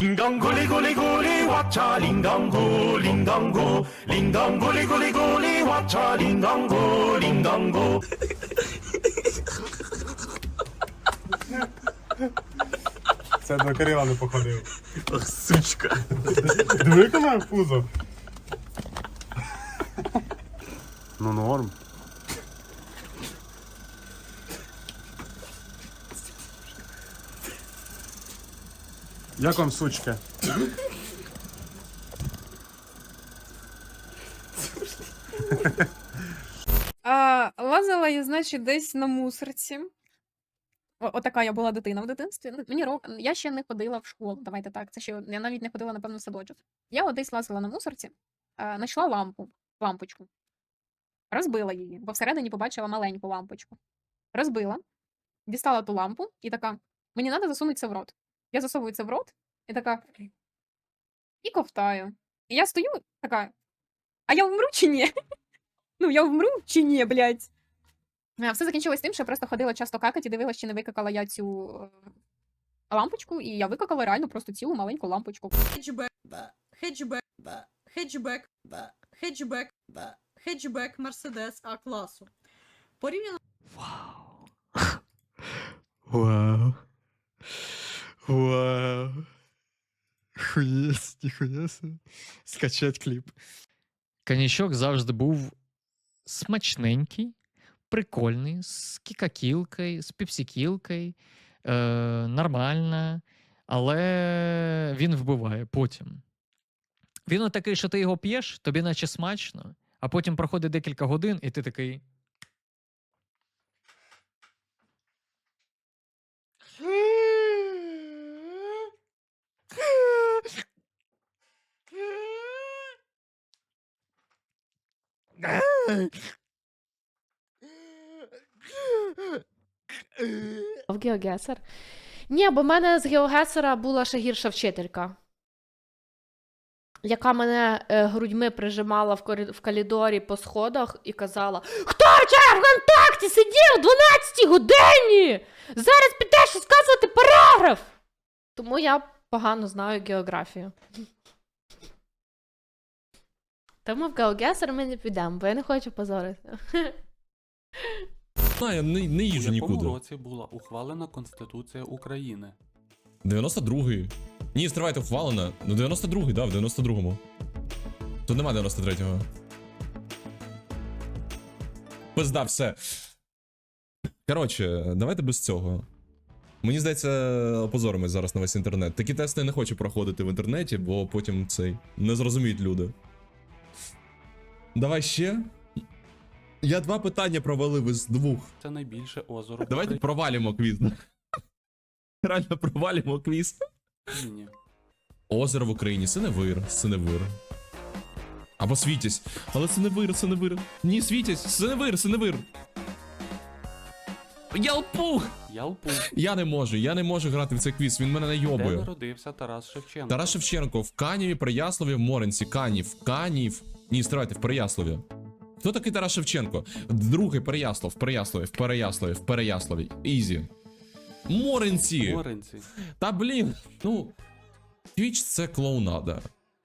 링강 고리 고리 고리 와차 링강고 링강고 링강 고리 고리 고리 와차 링강고 링강고 Це до Кирила не походив. Ах, сучка. Диви, яке має пузо. Ну норм. Як вам сучки? А, лазила я, значить, десь на мусорці. О- Отака я була дитина в дитинстві. Ну, Мені рок... Я ще не ходила в школу. Давайте так. Це ще я навіть не ходила, напевно, в садочок. Я десь лазила на мусорці, а, знайшла лампу, лампочку. Розбила її, бо всередині побачила маленьку лампочку. Розбила, дістала ту лампу і така: мені треба засунути це в рот. Я засовую це в рот і така. І ковтаю. І я стою така. А я вмру чи ні? Ну, я вмру чи ні, блядь? А, Все закінчилось тим, що я просто ходила часто какати і дивилась, чи не викакала я цю е, лампочку, і я викакала реально просто цілу маленьку лампочку. Хеджбек, да. Хеджбек, да. Хеджбек, да. Хеджбек, да. Хеджбек Мерседес А класу. Порівняно. Вау. Вау. Ніхуя себе. Скачать кліп. Коньячок завжди був смачненький, прикольний, з кікакілкою, з піпсікілкою, е, нормально, але він вбиває потім. Він такий, що ти його п'єш, тобі наче смачно, а потім проходить декілька годин, і ти такий. В Геогесер? Ні, бо в мене з Геогесера була ще гірша вчителька, яка мене е, грудьми прижимала в, корі... в коридорі по сходах і казала: Хто вчора в контакті сидів о 12 годині? Зараз підеш розказувати параграф. Тому я погано знаю географію. Тому в Геогесер ми не підемо, бо я не хочу позорити. знаю, не, не У їжджу якому нікуди. році була ухвалена Конституція України? 92-й. Ні, стривайте, ухвалена. Ну, 92-й, да, в 92-му. Тут нема 93-го. Пизда, все. Коротше, давайте без цього. Мені здається, опозоримось зараз на весь інтернет. Такі тести я не хочу проходити в інтернеті, бо потім цей не зрозуміють люди. Давай ще. Я два питання провалив із двох. Це найбільше озеро Давайте провалимо квіз. Реально провалимо квіз. Україні. Озеро в Україні, Синевир, Синевир. Або Світязь. Але Синевир, Синевир. Ні, Світязь, Синевир, Синевир. Ялпух! Ялпу, Я не можу, я не можу грати в цей квіз, він мене де найобує. народився Тарас Шевченко. Тарас Шевченко в Каніві, Переяславі, в Моренці, Канів, Канів. Ні, стривайте, в Переяславі. Хто такий Тарас Шевченко? Другий Переяслав, в Переяславі, в Переяславі, в Переяславі. Ізі. Моренці! Моренці. Та блін, ну. Твіч це клоунада.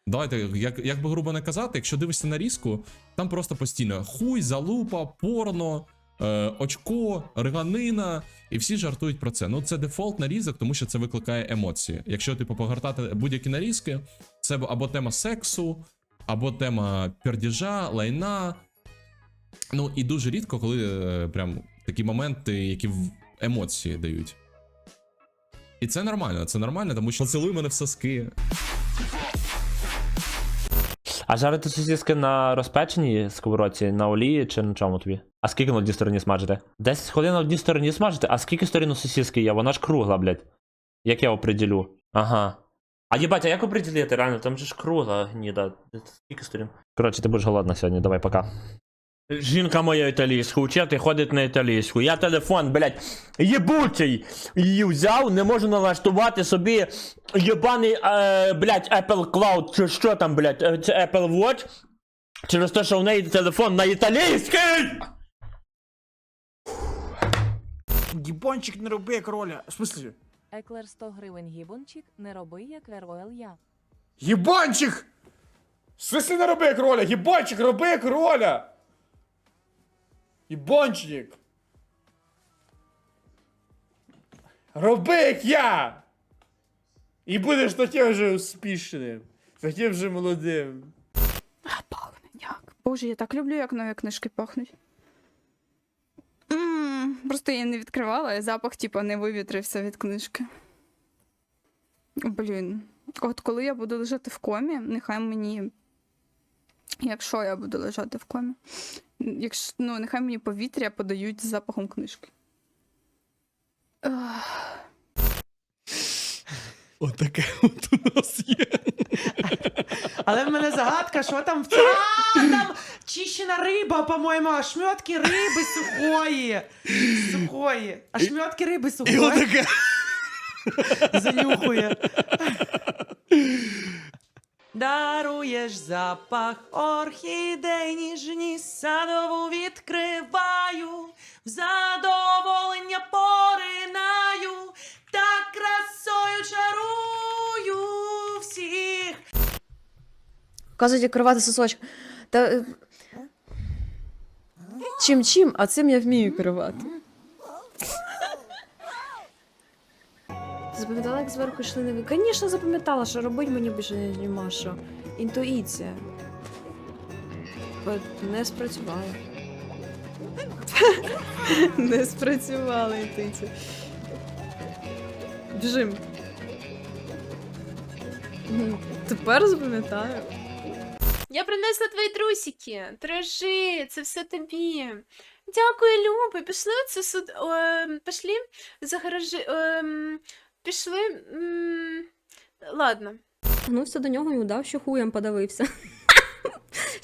Давайте, як, як би грубо не казати, якщо дивишся на різку, там просто постійно хуй, залупа, порно, е, очко, риганина, і всі жартують про це. Ну, це дефолт нарізок, тому що це викликає емоції. Якщо типу погортати будь-які нарізки, це або тема сексу, або тема пердіжа, лайна. Ну і дуже рідко, коли е, прям такі моменти, які емоції дають. І це нормально, це нормально, тому що поцілуй мене в соски. А жарити сосиски на розпеченій сковородці, на олії чи на чому тобі? А скільки на одній стороні смажити? 10 хвилин на одній стороні смажити, а скільки сторін у сосиски є? Вона ж кругла, блядь. Як я оприділю? Ага. А їбать, а як оприділити? Реально, там же ж кругла гніда. Скільки сторін? Коротше, ти будеш голодна сьогодні, давай, пока. Жінка моя італійську, вчити ходить на італійську. Я телефон, блядь, єбучий її взяв, не можу налаштувати собі єбаний, е, блядь, Apple Cloud, чи що там, блядь, е, це Apple Watch. Через те, що в неї телефон на італійський! Гібончик не роби як роля. В смысле? Еклер 100 гривень гібончик, не роби як Роял я. Єбанчик! В смысле не роби як роля? Єбанчик, роби як роля! Єбанчик! Роби як я! І будеш таким же успішним, таким же молодим. Пахне як. Боже, я так люблю, як нові книжки пахнуть. Просто я не відкривала, і запах, типу, не вивітрився від книжки. Блін. От коли я буду лежати в комі, нехай мені. Якщо я буду лежати в комі, якщо, ну, нехай мені повітря подають з запахом книжки. Ах. Отаке от у нас є. Але в мене загадка, що там в цьому. А, там чищена риба, по-моєму, а шмьотки риби сухої. Сухої. А шмьотки риби І сухої. отаке. Занюхує. Даруєш запах орхідей ніжні садову відкриваю, в задоволення поринаю, та красою чарую всіх. Кажуть, як керувати сосочок. Та... е, Чим чим, а цим я вмію керувати. Запам'ятала, як зверху йшли нові? Звісно, запам'ятала, що робить мені більше нема що. Інтуїція. Не спрацювала. Не спрацювала інтуїція. Біжим. Тепер запам'ятаю. Я принесла твої трусики. Тражи, це все тобі. Дякую, Люби. Пішли це суд. Е, пішли за гаражі. Е, пішли. М, ладно. Гнувся до нього і удав, що хуєм подавився.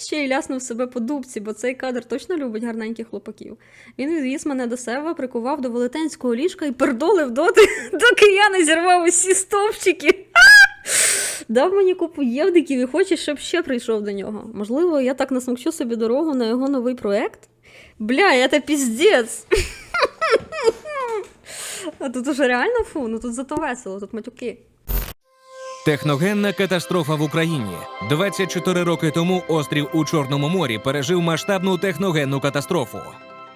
Ще й ляснув себе по дубці, бо цей кадр точно любить гарненьких хлопаків. Він відвіз мене до себе, прикував до велетенського ліжка і пердолив доти, доки я не зірвав усі стовпчики. Дав мені купу євдиків і хоче, щоб ще прийшов до нього. Можливо, я так насмокчу собі дорогу на його новий проект. Бля, це піздець. А тут уже реально фу, ну тут зато весело, тут матюки. Техногенна катастрофа в Україні. 24 роки тому острів у Чорному морі пережив масштабну техногенну катастрофу.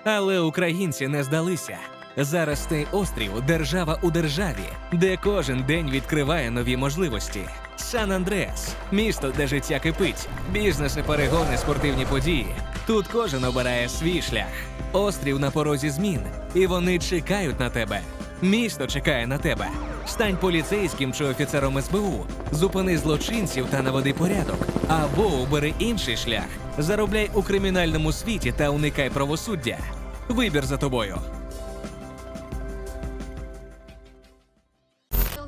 Але українці не здалися. Зараз цей острів держава у державі, де кожен день відкриває нові можливості. Сан Андреас місто, де життя кипить, бізнеси, перегони, спортивні події. Тут кожен обирає свій шлях. Острів на порозі змін, і вони чекають на тебе. Місто чекає на тебе. Стань поліцейським чи офіцером СБУ, зупини злочинців та наведи порядок, або обери інший шлях. Заробляй у кримінальному світі та уникай правосуддя. Вибір за тобою.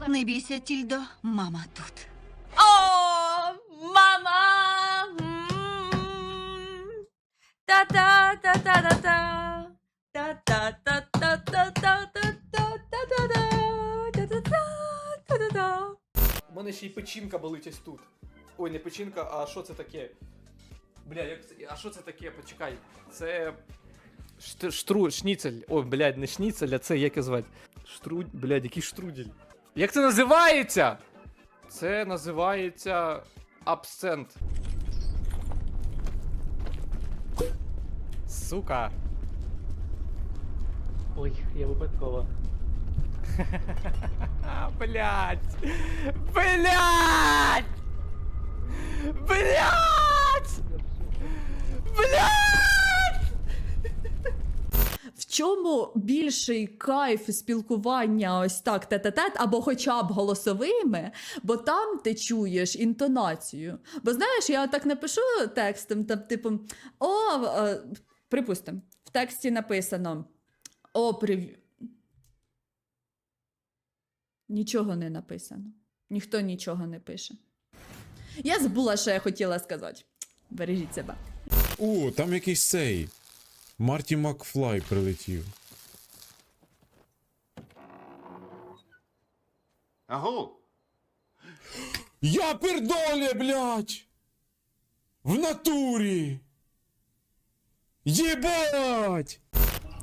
Не бійся, Тільдо, мама тут. О, мама! Та-та-та-та-та-та. У мене ще й печінка болить ось тут. Ой, не печінка, а що це таке? Бля, як це. А що це таке? Почекай. Це. Штр, штру, шніцель. Ой, блядь, не шніцель, а це як його звати? Штруд. Блядь, який штрудель. Як це називається? Це називається. Абсент. Сука. Ой, я випадково. Блять! Блять! Блять! В чому більший кайф спілкування ось так тет-тет або хоча б голосовими, бо там ти чуєш інтонацію. Бо знаєш, я так напишу текстом, там, типу, о, е, припустимо, в тексті написано О, прив... Нічого не написано. Ніхто нічого не пише. Я забула, що я хотіла сказати. Бережіть себе. О, там якийсь цей. Марті Макфлай прилетів. Аго! Я пердолі, блядь! В натурі! Єбать!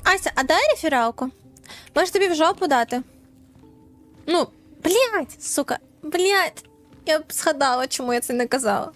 Ася, а дай рефералку. Може тобі в жопу дати? Ну, блядь, сука, блядь. Я б згадала, чому я це не казала.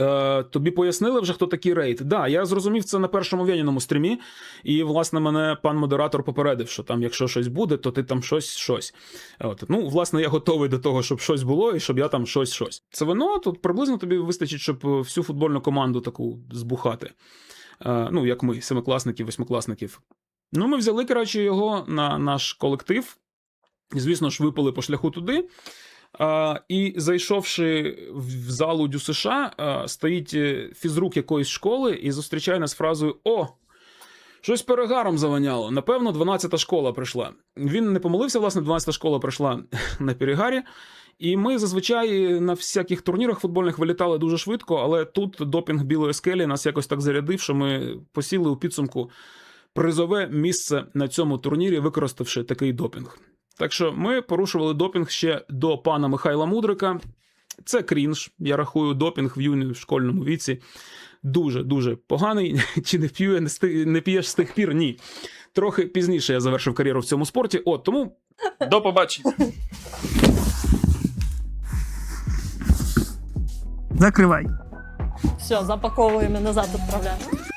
Е, тобі пояснили вже, хто такий рейд? Да, я зрозумів це на першому в'яніному стрімі, і власне мене пан модератор попередив, що там, якщо щось буде, то ти там щось щось. От. Ну, власне, я готовий до того, щоб щось було, і щоб я там щось щось. Це вино тут приблизно тобі вистачить, щоб е, всю футбольну команду таку збухати. Е, ну, як ми, семикласників, восьмикласників. Ну, ми взяли, коротше, його на наш колектив. Звісно ж, випали по шляху туди. І зайшовши в залу Дю США, стоїть е, фізрук якоїсь школи і зустрічає нас фразою О! Щось перегаром завоняло. Напевно, 12-та школа прийшла. Він не помилився, власне, 12-та школа прийшла на перегарі. І ми зазвичай на всяких турнірах футбольних вилітали дуже швидко, але тут допінг білої скелі нас якось так зарядив, що ми посіли у підсумку призове місце на цьому турнірі, використавши такий допінг. Так що ми порушували допінг ще до пана Михайла Мудрика. Це крінж. Я рахую допінг в юні школьному віці. Дуже дуже поганий. Чи не п'ю, не, не п'єш з тих пір? Ні. Трохи пізніше я завершив кар'єру в цьому спорті. От тому до побачення. Закривай. Все, запаковуємо назад відправляємо.